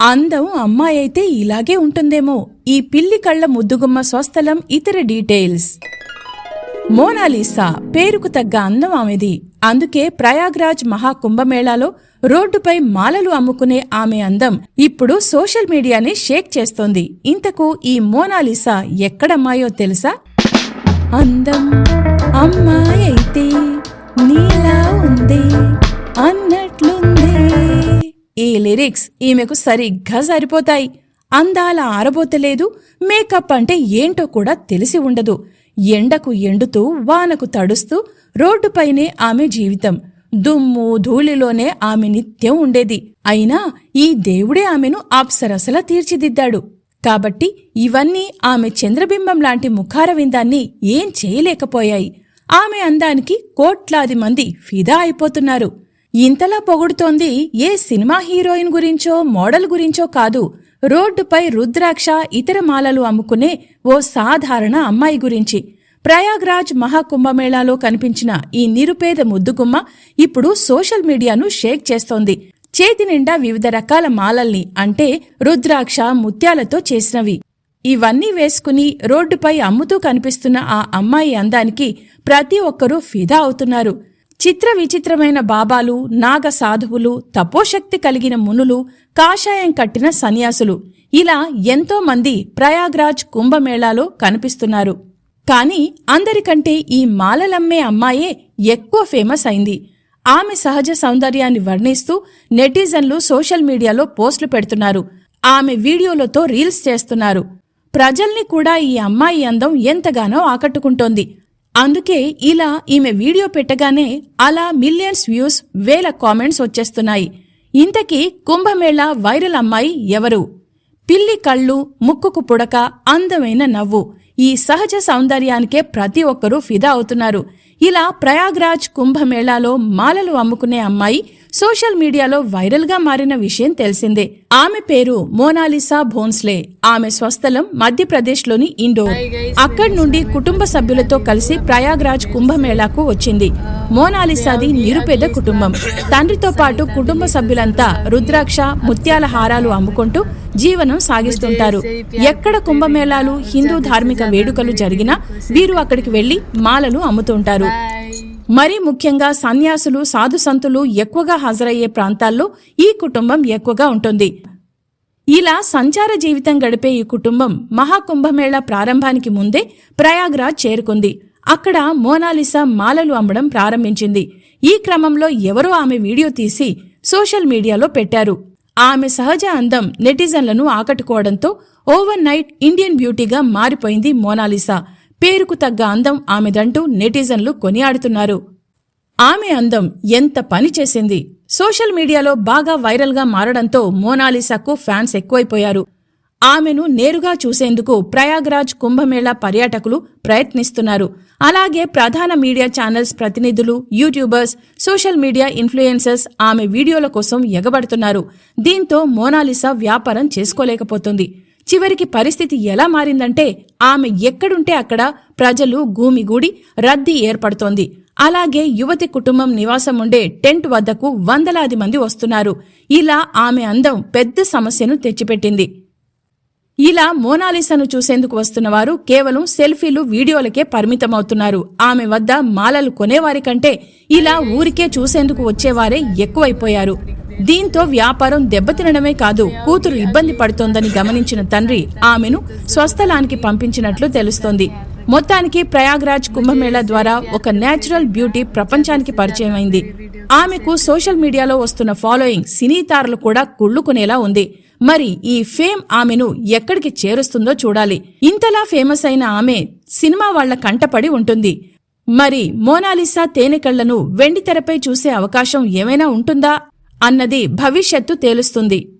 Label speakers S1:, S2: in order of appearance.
S1: అందం అమ్మాయి అయితే ఇలాగే ఉంటుందేమో. ఈ పిల్లి కళ్ళ ముద్దుగుమ్మ స్వస్థలం ఇతర డీటెయిల్స్. మోనాలిసా పేరుకు తగ్గ అందం ఆమెది. అందుకే ప్రయాగ్రాజ్ మహాకుంభమేళాలో రోడ్డుపై మాలలు అమ్ముకునే ఆమె అందం ఇప్పుడు సోషల్ మీడియాని షేక్ చేస్తోంది. ఇంతకు ఈ మోనాలిసా ఎక్కడమ్మాయో తెలుసా? అందం అమ్మాయి అయితే నీలా ఉంది. అన్న లిరిక్స్ ఈమెకు సరిగ్గా సరిపోతాయి. అందాల ఆరబోతలేదు మేకప్ అంటే ఏంటో కూడా తెలిసి ఉండదు. ఎండకు ఎండుతూ వానకు తడుస్తూ రోడ్డుపైనే ఆమె జీవితం. దుమ్ము ధూళిలోనే ఆమె నిత్యం ఉండేది. అయినా ఈ దేవుడే ఆమెను అప్సరసలా తీర్చిదిద్దాడు. కాబట్టి ఇవన్నీ ఆమె చంద్రబింబం లాంటి ముఖారవిందాన్ని ఏం చేయలేకపోయాయి. ఆమె అందానికి కోట్లాది మంది ఫిదా అయిపోతున్నారు. ఇంతలా పొగుడుతోంది ఏ సినిమా హీరోయిన్ గురించో మోడల్ గురించో కాదు. రోడ్డుపై రుద్రాక్ష ఇతర మాలలు అమ్ముకునే ఓ సాధారణ అమ్మాయి గురించి. ప్రయాగ్రాజ్ మహాకుంభమేళాలో కనిపించిన ఈ నిరుపేద ముద్దుగుమ్మ ఇప్పుడు సోషల్ మీడియాను షేక్ చేస్తోంది. చేతి నిండా వివిధ రకాల మాలల్ని అంటే రుద్రాక్ష ముత్యాలతో చేసినవి. ఇవన్నీ వేసుకుని రోడ్డుపై అమ్ముతూ కనిపిస్తున్న ఆ అమ్మాయి అందానికి ప్రతి ఒక్కరూ ఫిదా అవుతున్నారు. చిత్ర విచిత్రమైన బాబాలు నాగ సాధువులు తపోశక్తి కలిగిన మునులు కాషాయం కట్టిన సన్యాసులు. ఇలా ఎంతో మంది ప్రయాగ్రాజ్ కుంభమేళాలో కనిపిస్తున్నారు. కాని అందరికంటే ఈ మాలలమ్మే అమ్మాయే ఎక్కువ ఫేమస్ అయింది. ఆమె సహజ సౌందర్యాన్ని వర్ణిస్తూ నెటిజన్లు సోషల్ మీడియాలో పోస్టులు పెడుతున్నారు. ఆమె వీడియోలతో రీల్స్ చేస్తున్నారు. ప్రజల్ని కూడా ఈ అమ్మాయి అందం ఎంతగానో ఆకట్టుకుంటోంది. అందుకే ఇలా ఈమె వీడియో పెట్టగానే అలా మిలియన్స్ వ్యూస్ వేల కామెంట్స్ వచ్చేస్తున్నాయి. ఇంతకీ కుంభమేళా వైరల్ అమ్మాయి ఎవరు? పిల్లి కళ్ళు ముక్కుకు పుడక అందమైన నవ్వు. ఈ సహజ సౌందర్యానికే ప్రతి ఒక్కరూ ఫిదా అవుతున్నారు. ఇలా ప్రయాగ్రాజ్ కుంభమేళాలో మాలలు అమ్ముకునే అమ్మాయి సోషల్ మీడియాలో వైరల్గా మారిన విషయం తెలిసిందే. ఆమె పేరు మోనాలిసా భోన్స్లే. ఆమె స్వస్థలం మధ్యప్రదేశ్లోని ఇండోర్. అక్కడి నుండి కుటుంబ సభ్యులతో కలిసి ప్రయాగ్రాజ్ కుంభమేళాకు వచ్చింది. మోనాలిసాది నిరుపేద కుటుంబం. తండ్రితో పాటు కుటుంబ సభ్యులంతా రుద్రాక్ష ముత్యాల హారాలు అమ్ముకుంటూ జీవనం సాగిస్తుంటారు. ఎక్కడ కుంభమేళాలు హిందూ ధార్మిక వేడుకలు జరిగినా వీరు అక్కడికి వెళ్ళి మాలలు అమ్ముతుంటారు. మరీ ముఖ్యంగా సన్యాసులు సాధు సంతులు ఎక్కువగా హాజరయ్యే ప్రాంతాల్లో ఈ కుటుంబం ఎక్కువగా ఉంటుంది. ఇలా సంచార జీవితం గడిపే ఈ కుటుంబం మహాకుంభమేళ ప్రారంభానికి ముందే ప్రయాగ్రాజ్ చేరుకుంది. అక్కడ మోనాలిసా మాలలు అమ్మడం ప్రారంభించింది. ఈ క్రమంలో ఎవరో ఆమె వీడియో తీసి సోషల్ మీడియాలో పెట్టారు. ఆమె సహజ అందం నెటిజన్లను ఆకట్టుకోవడంతో ఓవర్ నైట్ ఇండియన్ బ్యూటీగా మారిపోయింది మోనాలిసా. పేరుకు తగ్గ అందం ఆమెదంటూ నెటిజన్లు కొనియాడుతున్నారు. ఆమె అందం ఎంత పని చేసింది. సోషల్ మీడియాలో బాగా వైరల్గా మారడంతో మోనాలిసాకు ఫ్యాన్స్ ఎక్కువైపోయారు. ఆమెను నేరుగా చూసేందుకు ప్రయాగ్రాజ్ కుంభమేళా పర్యాటకులు ప్రయత్నిస్తున్నారు. అలాగే ప్రధాన మీడియా ఛానల్స్ ప్రతినిధులు యూట్యూబర్స్ సోషల్ మీడియా ఇన్ఫ్లుయెన్సర్స్ ఆమె వీడియోల కోసం ఎగబడుతున్నారు. దీంతో మోనాలిసా వ్యాపారం చేసుకోలేకపోతుంది. చివరికి పరిస్థితి ఎలా మారిందంటే ఆమె ఎక్కడుంటే అక్కడ ప్రజలు గూమిగూడి రద్దీ ఏర్పడుతోంది. అలాగే యువతి కుటుంబం నివాసం ఉండే టెంట్ వద్దకు వందలాది మంది వస్తున్నారు. ఇలా ఆమె అందం పెద్ద సమస్యను తెచ్చిపెట్టింది. ఇలా మోనాలిసాను చూసేందుకు వస్తున్నవారు కేవలం సెల్ఫీలు వీడియోలకే పరిమితమవుతున్నారు. ఆమె వద్ద మాలలు కొనేవారి కంటే ఇలా ఊరికే చూసేందుకు వచ్చేవారే ఎక్కువైపోయారు. దీంతో వ్యాపారం దెబ్బతినడమే కాదు కూతురు ఇబ్బంది పడుతోందని గమనించిన తండ్రి ఆమెను స్వస్థలానికి పంపించినట్లు తెలుస్తోంది. మొత్తానికి ప్రయాగ్రాజ్ కుంభమేళా ద్వారా ఒక నేచురల్ బ్యూటీ ప్రపంచానికి పరిచయమైంది. ఆమెకు సోషల్ మీడియాలో వస్తున్న ఫాలోయింగ్ సినీ తారలు కూడా కుళ్ళుకునేలా ఉంది. మరి ఈ ఫేమ్ ఆమెను ఎక్కడికి చేరుస్తుందో చూడాలి. ఇంతలా ఫేమస్ అయిన ఆమె సినిమా వాళ్ళ కంటపడి ఉంటుంది. మరి మోనాలిసా తేనెకళ్ళను వెండితెరపై చూసే అవకాశం ఏమైనా ఉంటుందా? అన్నది భవిష్యత్తు తేలుస్తుంది.